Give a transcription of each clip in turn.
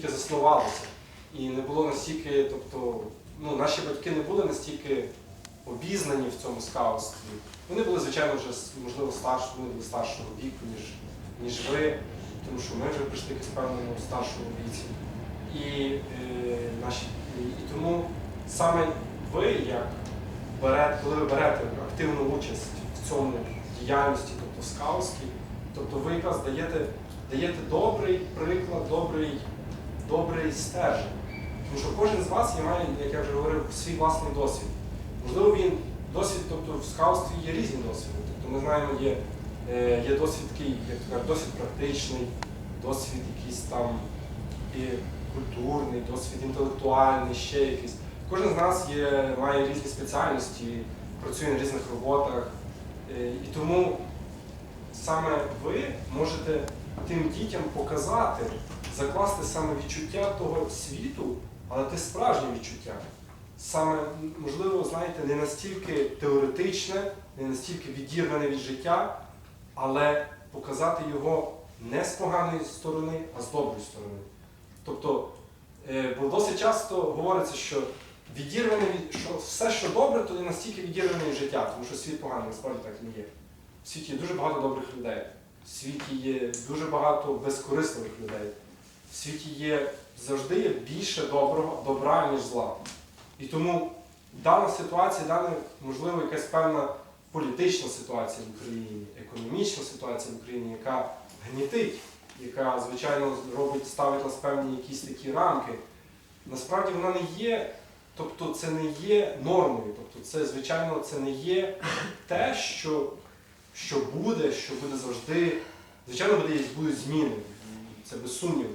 тільки заснувалося. І не було настільки, тобто, ну, наші батьки не були настільки обізнані в цьому скаутстві. Вони були, звичайно, вже можливо старш, вони були старшого віку, ніж, ніж ви, тому що ми вже прийшли в певному старшому віці. І, е, наші, і тому саме ви, як берете, коли ви берете активну участь в цьому діяльності, тобто скаутській, тобто ви якраз даєте, даєте добрий приклад, добрий, добрий стержень. Тому що кожен з вас є, має, як я вже говорив, свій власний досвід. Можливо, він досвід, тобто в скаутстві є різні досвіди. Тобто ми знаємо, є, е, є досвід такий, як кажуть, досвід практичний, досвід якийсь там і культурний, досвід інтелектуальний, ще якийсь. Кожен з нас є, має різні спеціальності, працює на різних роботах. Е, І тому саме ви можете тим дітям показати, закласти саме відчуття того світу, але те справжнє відчуття. Саме, можливо, знаєте, не настільки теоретичне, не настільки відірване від життя, але показати його не з поганої сторони, а з доброї сторони. Тобто, е, бо досить часто говориться, що відірване від що все, що добре, то не настільки відірване від життя, тому що світ поганий, насправді так не є. В світі є дуже багато добрих людей. В світі є дуже багато безкорисливих людей. В світі є завжди є більше доброго, добра, ніж зла. І тому дана ситуація, дана, можливо, якась певна політична ситуація в Україні, економічна ситуація в Україні, яка гнітить, яка, звичайно, робить, ставить нас певні якісь такі рамки. Насправді вона не є, тобто це не є нормою. Тобто це, звичайно, це не є те, що, що буде, що буде завжди. Звичайно, буде, будуть зміни, це без сумніву.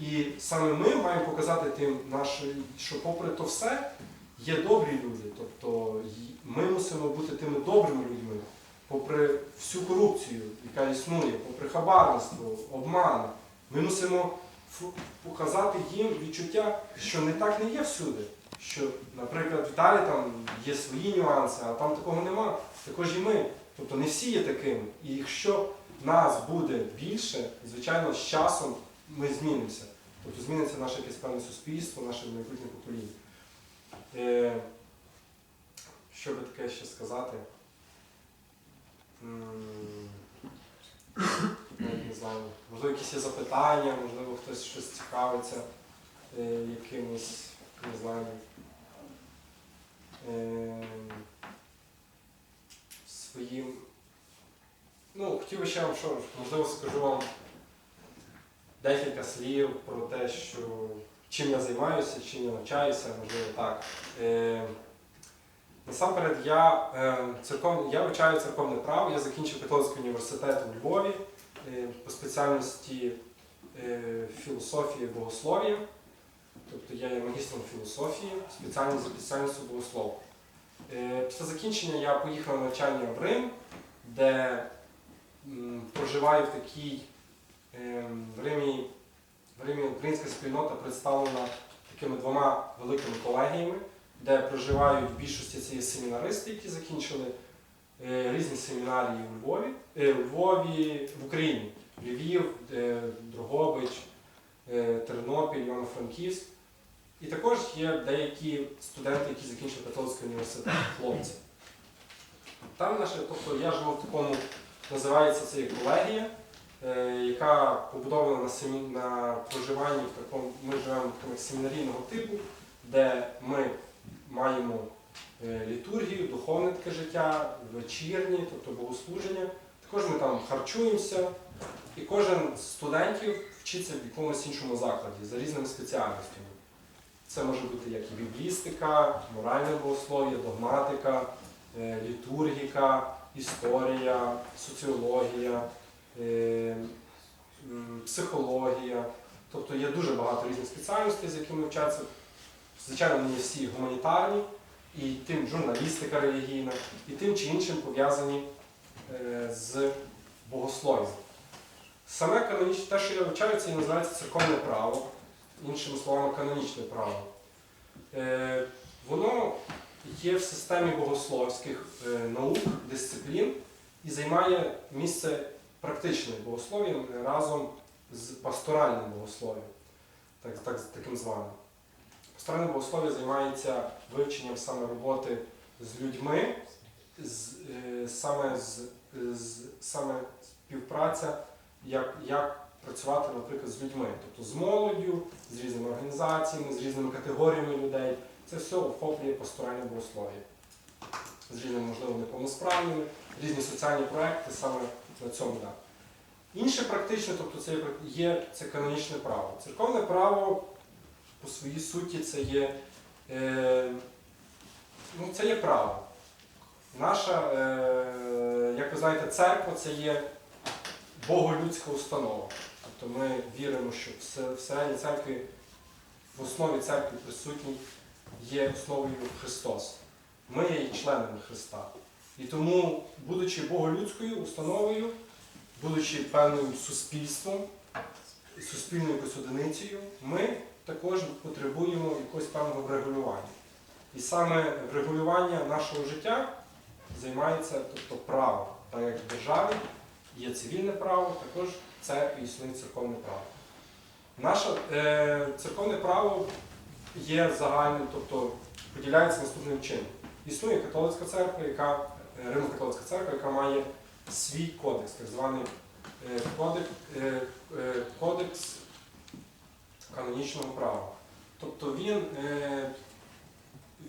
І саме ми маємо показати тим, наші, що попри то все є добрі люди. Тобто ми мусимо бути тими добрими людьми, попри всю корупцію, яка існує, попри хабарництво, обман. Ми мусимо показати їм відчуття, що не так не є всюди. Що, наприклад, в Італії там є свої нюанси, а там такого нема. Також і ми. Тобто не всі є такими. І якщо нас буде більше, звичайно, з часом ми змінимося. Тобто зміниться наше якесь певне суспільство, наше майбутнє покоління. Е, що би таке ще сказати? Не знаю. Можливо, якісь є запитання, можливо, хтось щось цікавиться е, якимось, не знаю. Е, своїм. Ну, хотів би ще вам що, можливо, скажу вам декілька слів про те, що чим я займаюся, чим я навчаюся, можливо так. Е, насамперед, я, е, церков, я вивчаю церковне право, я закінчив католицький університет у Львові е, по спеціальності е, філософії богослов'я. Тобто я є магістром філософії, спеціально за спеціальністю богослов. Е, після закінчення я поїхав на навчання в Рим, де м, проживаю в такій В Римі, в Римі українська спільнота представлена такими двома великими колегіями, де проживають в більшості ці семінаристи, які закінчили е, різні семінарії у Львові, е, у Львові, в Україні, Львів, е, Дрогобич, е, Тернопіль, Івано-Франківськ. І також є деякі студенти, які закінчили католицький університет, хлопці. Там наше, тобто я живу в такому, називається це колегія е, яка побудована на, семі... на проживанні в такому, ми живемо в такому семінарійного типу, де ми маємо е, літургію, духовне таке життя, вечірні, тобто богослуження. Також ми там харчуємося, і кожен з студентів вчиться в якомусь іншому закладі за різними спеціальностями. Це може бути як і біблістика, моральне богослов'я, догматика, е, літургіка, історія, соціологія е, психологія. Тобто є дуже багато різних спеціальностей, з якими вчаться. Звичайно, вони всі гуманітарні, і тим журналістика релігійна, і тим чи іншим пов'язані е, з богослов'ям. Саме канонічне, те, що я вивчаю, це і називається церковне право, іншими словами, канонічне право. Е, воно є в системі богословських е, наук, дисциплін і займає місце практичним богослов'ям разом з пасторальним богослов'ям. так, так, таким званим. Постороннє богослов'я займається вивченням саме роботи з людьми, з, е, саме, з, з, саме співпраця, як, як працювати, наприклад, з людьми, тобто з молоддю, з різними організаціями, з різними категоріями людей. Це все охоплює пасторальне богослов'я. З різними, можливо, неповносправними, різні соціальні проекти саме на цьому. Да. Інше практичне, тобто це є це канонічне право. Церковне право по своїй суті це є, е, ну, це є право. Наша, е, як ви знаєте, церква це є боголюдська установа. Тобто ми віримо, що всередині церкви, в основі церкви присутній є основою Христос. Ми є членами Христа. І тому, будучи боголюдською установою, будучи певним суспільством, суспільною одиницею, ми також потребуємо якогось певного врегулювання. І саме врегулювання нашого життя займається тобто, право. Так як в державі є цивільне право, також церкві існує церковне право. Наше е, церковне право є загальним, тобто поділяється наступним чином. Існує католицька церква, яка е, Римо-католицька церква, яка має свій кодекс, так званий е, кодекс, е, кодекс канонічного права. Тобто він,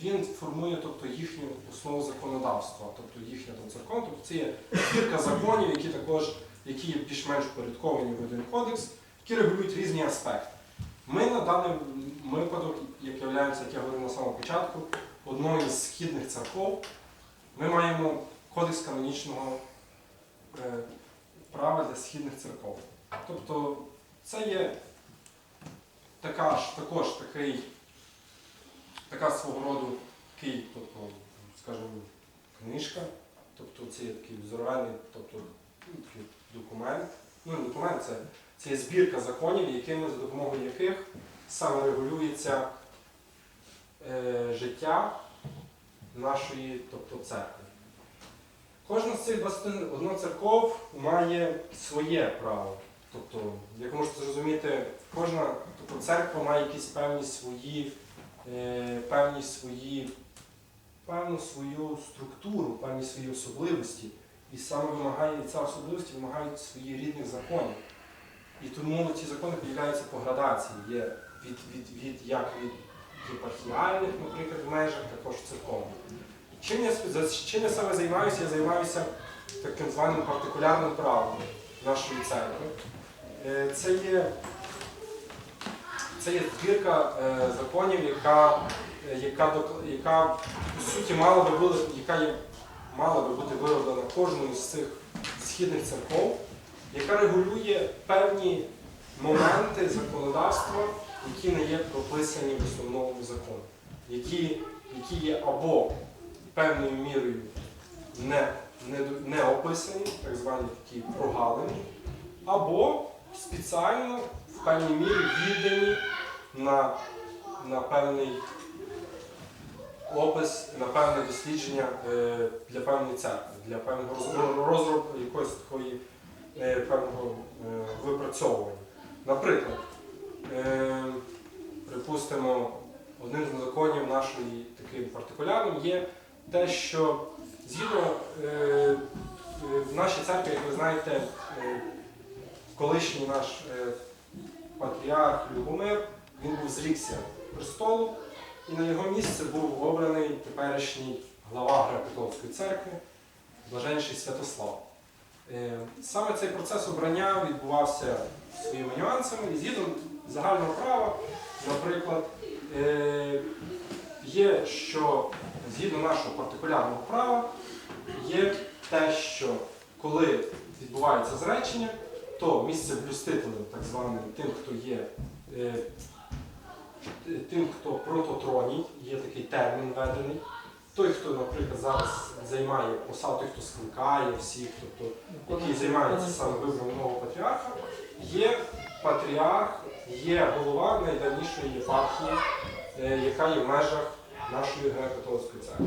він формує тобто, їхню основу законодавства, тобто їхня там, закон, тобто це є кілька законів, які також які більш-менш порядковані в один кодекс, які регулюють різні аспекти. Ми на даний випадок, як являємося, як я говорив на самому початку, одною з східних церков, ми маємо кодекс канонічного е, права для східних церков. Тобто це є така ж, також такий, така свого роду такий, тобто, скажімо, книжка, тобто це є такий взорвальний тобто, ну, такий документ. Ну, документ, це, це є збірка законів, якими, за допомогою яких саме регулюється життя нашої тобто, церкви. Кожна з цих 21 церков має своє право. Тобто, як можете зрозуміти, кожна тобто, церква має якісь певні свої, е, певні свої, певну свою структуру, певні свої особливості. І саме вимагає, ця особливості вимагають своїх рідних законів. І тому ці закони поділяються по градації. Є від, від, від, як від єпархіальних, наприклад, в межах, також церковних. Чим я, чим я саме займаюся? Я займаюся таким званим партикулярним правом нашої церкви. Е, Це є, це є збірка е, законів, яка, е, яка, яка по суті мала би бути, яка є, мала би бути вироблена кожною з цих східних церков, яка регулює певні моменти законодавства, які не є прописані в основному законі, які, які є або певною мірою не, не, не описані, так звані такі прогалини, або спеціально в певній мірі віддані на, на певний опис, на певне дослідження е, для певної церкви, для певного роз- розробки якоїсь такої е, певного е, випрацьовування. Наприклад, е, припустимо, одним з законів нашої таким партикулярним є те, що згідно е, в нашій церкві, як ви знаєте, е, колишній наш патріарх Любомир, він був зрікся престолу, і на його місце був обраний теперішній глава Греко-католицької церкви, блаженніший Святослав. Е, Саме цей процес обрання відбувався своїми нюансами і згідно загального права, наприклад, е, є, що згідно нашого партикулярного права, є те, що коли відбувається зречення, то місце блюстителем, так званим, тим, хто є е, тим, хто прототроній, є такий термін введений. Той, хто, наприклад, зараз займає посаду, той, хто скликає всіх, тобто, який займається саме вибором нового патріарха, є патріарх, є голова найдавнішої єпархії, е, яка є в межах нашої греко-католицької церкви.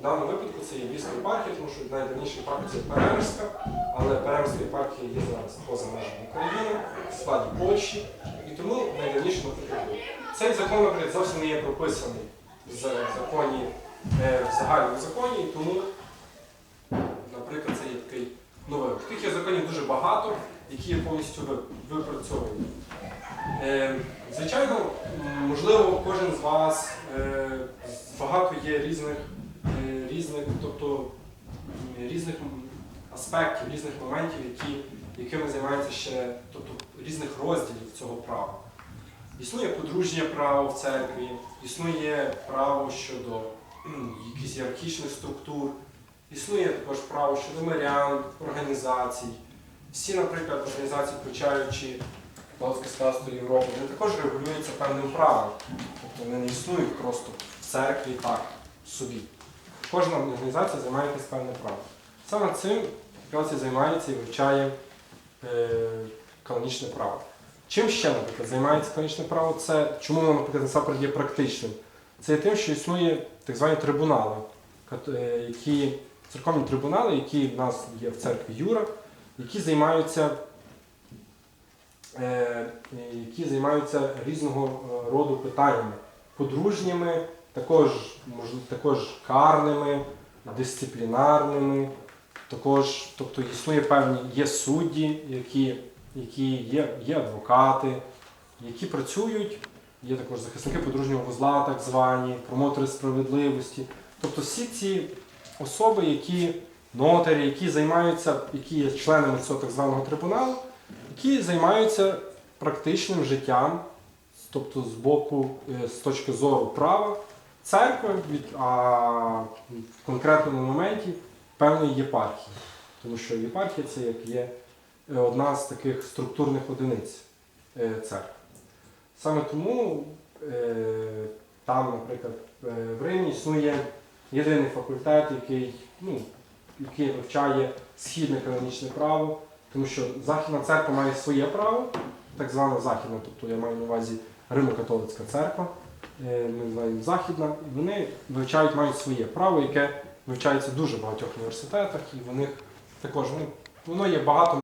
В даному випадку це є Львівська єпархія, тому що найдавніша єпархія це Перемирська, але Перемирська єпархія є зараз поза межами України, в складі Польщі, і тому найдавніше, наприклад, закон, наприклад, зовсім не є прописаний в законі, е, в загальному законі, тому, наприклад, це є такий новий. Таких є законів дуже багато, які є повністю ви- випрацьовані. Е, Звичайно, можливо, кожен з вас е, багато є різних, різних, тобто різних аспектів, різних моментів, які, якими займається ще, тобто різних розділів цього права. Існує подружнє право в церкві, існує право щодо м, якихось ієрархічних структур, існує також право щодо мирян, організацій. Всі, наприклад, організації, включаючи Католицьке старство Європи, вони також регулюються певним правом. Тобто вони не існують просто в церкві так собі. Кожна організація займає якесь певне право. Саме цим якраз займається і вивчає е, канонічне право. Чим ще, наприклад, займається канонічне право? Це чому воно, наприклад, насамперед є практичним? Це є тим, що існує так звані трибунали, е, які, церковні трибунали, які в нас є в церкві Юра, які займаються, е, які займаються різного е, роду питаннями, подружніми, також, також карними, дисциплінарними, також, тобто існує певні, є судді, які, які є, є адвокати, які працюють, є також захисники подружнього вузла, так звані, промотори справедливості. Тобто всі ці особи, які нотарі, які займаються, які є членами цього так званого трибуналу, які займаються практичним життям, тобто з боку, е, з точки зору права церкви, а в конкретному моменті певної єпархії. Тому що єпархія це як є е, одна з таких структурних одиниць е, церкви. Саме тому е, там, наприклад, е, в Римі існує єдиний факультет, який, ну, який вивчає східне канонічне право, тому що Західна церква має своє право, так звана Західна, тобто я маю на увазі Римо-католицька церква, е, ми називаємо Західна, і вони вивчають, мають своє право, яке вивчається в дуже багатьох університетах, і в них також ну, воно є багато